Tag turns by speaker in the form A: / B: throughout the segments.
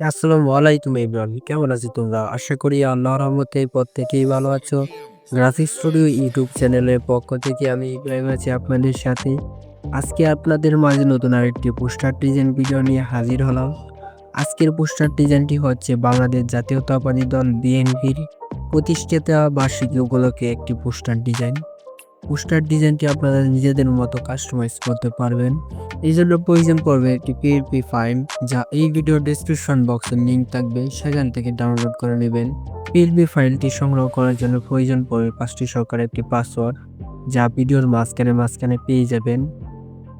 A: আসসালামু আলাইকুম এভরিওয়ান, কেমন আছো তোমরা? আশা করি আল্লাহর রহমতে প্রত্যেকেই ভালো আছো। গ্রাফিক স্টুডিও ইউটিউব চ্যানেলের পক্ষ থেকে আমি ইব্রাহিম আছি আপনাদের সাথে। আজকে আপনাদের মাঝে নতুন আরেকটি পোস্টার ডিজাইন ভিডিও নিয়ে হাজির হলাম। আজকের পোস্টার ডিজাইনটি হচ্ছে বাংলাদেশ জাতীয়তাবাদী দল বিএনপির প্রতিষ্ঠাতা বার্ষিকী উপলক্ষে একটি পোস্টার ডিজাইন। পোস্টার ডিজাইনটি আপনারা নিজেদের মতো কাস্টমাইজ করতে পারবেন। এই জন্য প্রয়োজন পড়বে একটি পিএলপি ফাইল যা এই ভিডিও ডেসক্রিপশন বক্সের লিঙ্ক থাকবে, সেখান থেকে ডাউনলোড করে নেবেন। পিএলপি ফাইলটি সংগ্রহ করার জন্য প্রয়োজন পড়বে পাঁচটি সরকার একটি পাসওয়ার্ড যা ভিডিওর মাঝখানে মাঝখানে পেয়ে যাবেন।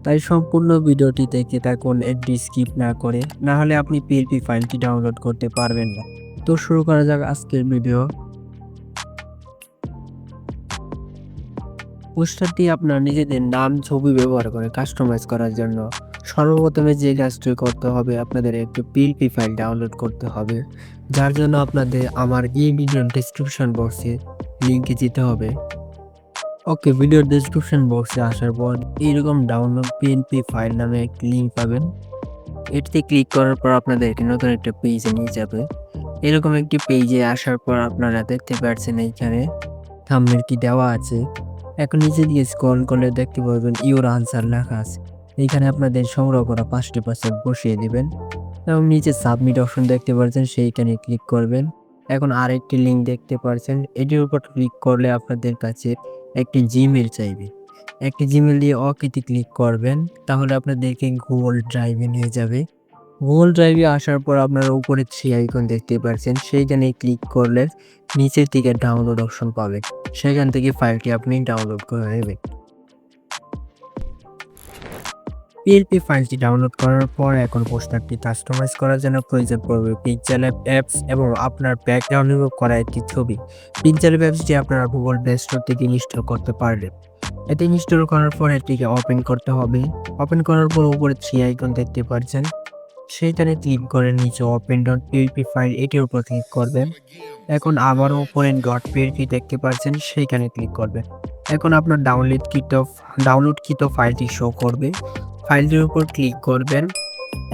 A: তাই সম্পূর্ণ ভিডিওটি দেখে থাকুন, একটি স্কিপ না করে না হলে আপনি পিএলপি ফাইলটি ডাউনলোড করতে পারবেন না। তো শুরু করা যাক আজকের ভিডিও পোস্টারটি আপনার নিজেদের নাম, ছবি ব্যবহার করে কাস্টমাইজ করার জন্য সর্বপ্রথমে যে কাজটি করতে হবে, আপনাদের একটি পিএলপি ফাইল ডাউনলোড করতে হবে। যার জন্য আপনাদের আমার এই ভিডিওর ডিসক্রিপশন বক্সে লিঙ্কে যেতে হবে। ওকে ভিডিওর ডিসক্রিপশন বক্সে আসার পর এইরকম ডাউনলোড পিএনপি ফাইল নামে একটি লিঙ্ক পাবেন। এটিতে ক্লিক করার পর আপনাদের একটি নতুন একটা পেজে নিয়ে যাবে। এরকম একটি পেজে আসার পর আপনারা দেখতে পাচ্ছেন এইখানে থাম্বনেল কি দেওয়া আছে। এখন নিচে দিয়ে স্ক্রল করলে দেখতে পারবেন ইউর আনসার লেখা আছে। এইখানে আপনাদের সংগ্রহ করা পাঁচটি পার্সেন্ট বসিয়ে দিবেন এবং নিচে সাবমিট অপশন দেখতে পাচ্ছেন সেইখানে ক্লিক করবেন। এখন আরেকটি লিঙ্ক দেখতে পাচ্ছেন এটির উপর ক্লিক করলে আপনাদের কাছে একটি জিমেল চাইবে। একটি জিমেল দিয়ে অকেতে ক্লিক করবেন, তাহলে আপনাদেরকে গুগল ড্রাইভে নিয়ে যাবে। গুগল ড্রাইভে আসার পর আপনারা উপরে থ্রি আইকন দেখতে পাচ্ছেন সেইখানে ক্লিক করলে নিচের দিকে ডাউনলোড অপশন পাবেন। সেখান থেকে ফাইলটি আপনি ডাউনলোড করে নেবেন। পিএলপি ফাইলটি ডাউনলোড করার পর এখন পোস্টারটি কাস্টমাইজ করার জন্য প্রয়োজন পড়বে পিকচার অ্যাপস এবং আপনার ব্যাকগ্রাউন্ড রিমুভ করা একটি ছবি। পিকচার অ্যাপসটি আপনারা গুগল প্লে স্টোর থেকে ইনস্টল করতে পারবেন। এটি ইনস্টল করার পর এটিকে ওপেন করতে হবে। ওপেন করার পর উপরে থ্রি আইকন দেখতে পাচ্ছেন সেইখানে ক্লিক করে নিচে ওপেন ডট পিএলপি ফাইল এটির উপর ক্লিক করবেন। এখন আবারও ওপেন ডট পিএলপি দেখতে পাচ্ছেন, সেইখানে ক্লিক করবেন। এখন আপনার ডাউনলোড কিট ডাউনলোড কিত ফাইলটি শো করবে। ফাইলটির উপর ক্লিক করবেন।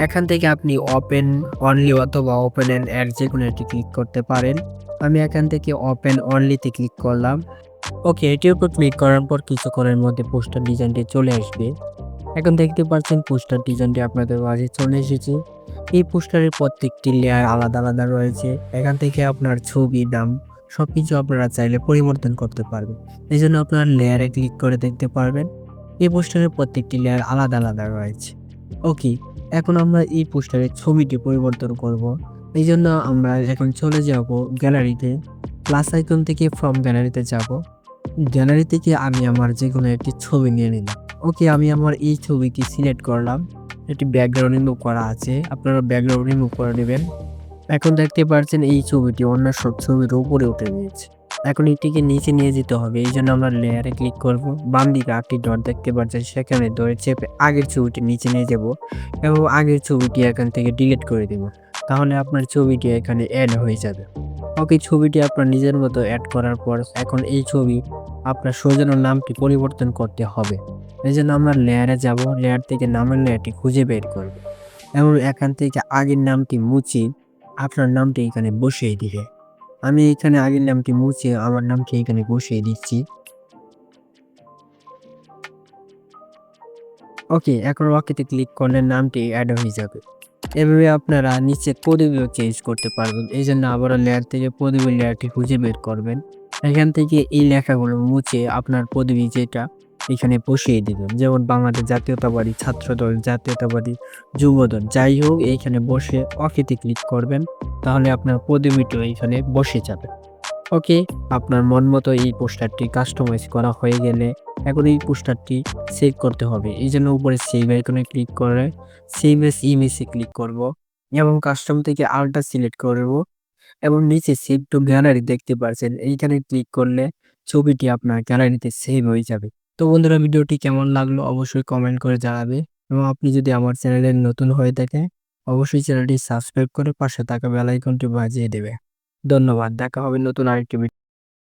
A: এখান থেকে আপনি ওপেন অনলি অথবা ওপেন অ্যান্ড অ্যাড যে কোনো একটি ক্লিক করতে পারেন। আমি এখান থেকে ওপেন অনলিতে ক্লিক করলাম। ওকে, এটির উপর ক্লিক করার পর কিছুক্ষণের মধ্যে পোস্টার ডিজাইনটি চলে আসবে। এখন দেখতে পাচ্ছেন পোস্টার ডিজাইনটি আপনাদের মাঝে চলে এসেছে। এই পোস্টারের প্রত্যেকটি লেয়ার আলাদা আলাদা রয়েছে। এখান থেকে আপনার ছবি, নাম সব কিছু আপনারা চাইলে পরিবর্তন করতে পারবেন। এই জন্য আপনার লেয়ারে ক্লিক করে দেখতে পারবেন। এই পোস্টারের প্রত্যেকটি লেয়ার আলাদা আলাদা রয়েছে। ওকে এখন আমরা এই পোস্টারের ছবিটি পরিবর্তন করব। এই জন্য আমরা এখন চলে যাব গ্যালারিতে প্লাস আইকন থেকে ফ্রম গ্যালারিতে যাব। গ্যালারি থেকে আমি আমার যে কোনো একটি ছবি নিয়ে নিলাম। ওকে আমি আমার এই ছবিটি সিলেক্ট করলাম। এটি ব্যাকগ্রাউন্ড রিমুভ করা আছে। আপনারা ব্যাকগ্রাউন্ড রিমুভ করে নেবেন। এখন দেখতে পাচ্ছেন এই ছবিটি অন্য সব ছবির উপরে উঠে গিয়েছে। এখন এটিকে নিচে নিয়ে যেতে হবে। এই জন্য আমরা লেয়ারে ক্লিক করব। বাম দিকে আটটি ডট দেখতে পাচ্ছেন। সেখানে ধরে চেপে আগের ছবিটি নিচে নিয়ে যাব এবং আগের ছবিটি এখান থেকে ডিলিট করে দেব। তাহলে আপনার ছবিটি এখানে অ্যাড হয়ে যাবে। ওকে ছবিটি আপনার নিজের মতো অ্যাড করার পর এখন এই ছবি আপনার সোজানোর নামটি পরিবর্তন করতে হবে। এই জন্য আমরা লেয়ারে যাব লেয়ার থেকে নামের লেয়ারটি খুঁজে বের করব। এবং এখান থেকে আগের নামটি মুছি আপনার নামটি এখানে বসিয়ে দিবে। আমি এখানে আগের নামটি মুছে আমার নামটি এখানে বসিয়ে দিচ্ছি। ওকে এখন ওকেতে ক্লিক করলে নামটি অ্যাড হয়ে যাবে। এভাবে আপনারা নিচে পদবিও চেঞ্জ করতে পারবেন। এই জন্য আবারও লেয়ার থেকে পদবি লেয়ারটি খুঁজে বের করবেন। এখান থেকে এই লেখাগুলো মুছে আপনার পদবি যেটা এখানে বসিয়ে দিবেন যেমন বাংলাদেশ জাতীয়তাবাদী ছাত্রদল, জাতীয়তাবাদী যুবদল, যাই হোক এইখানে বসে অকেতে ক্লিক করবেন, তাহলে আপনার পদবিটিও এইখানে বসে যাবে। ওকে, আপনার মন মতো এই পোস্টারটি কাস্টমাইজ করা হয়ে গেলে এখন এই পোস্টারটি সেভ করতে হবে। এই জন্য উপরে সেভ আইকনে ক্লিক করে সেভ এস ইমেজে ক্লিক করব এবং কাস্টম থেকে আলটা সিলেক্ট করব এবং নিচে সেভ টু গ্যালারি দেখতে পাচ্ছেন। এইখানে ক্লিক করলে ছবিটি আপনার গ্যালারিতে সেভ হয়ে যাবে। তো বন্ধুরা ভিডিওটি কেমন লাগল অবশ্যই কমেন্ট করে জানাবে এবং আপনি যদি আমার চ্যানেলে নতুন হয়ে থাকেন, অবশ্যই চ্যানেলটি সাবস্ক্রাইব করে পাশে থাকা বেলাইকনটি বাজিয়ে দেবে। ধন্যবাদ, দেখা হবে নতুন আরেকটি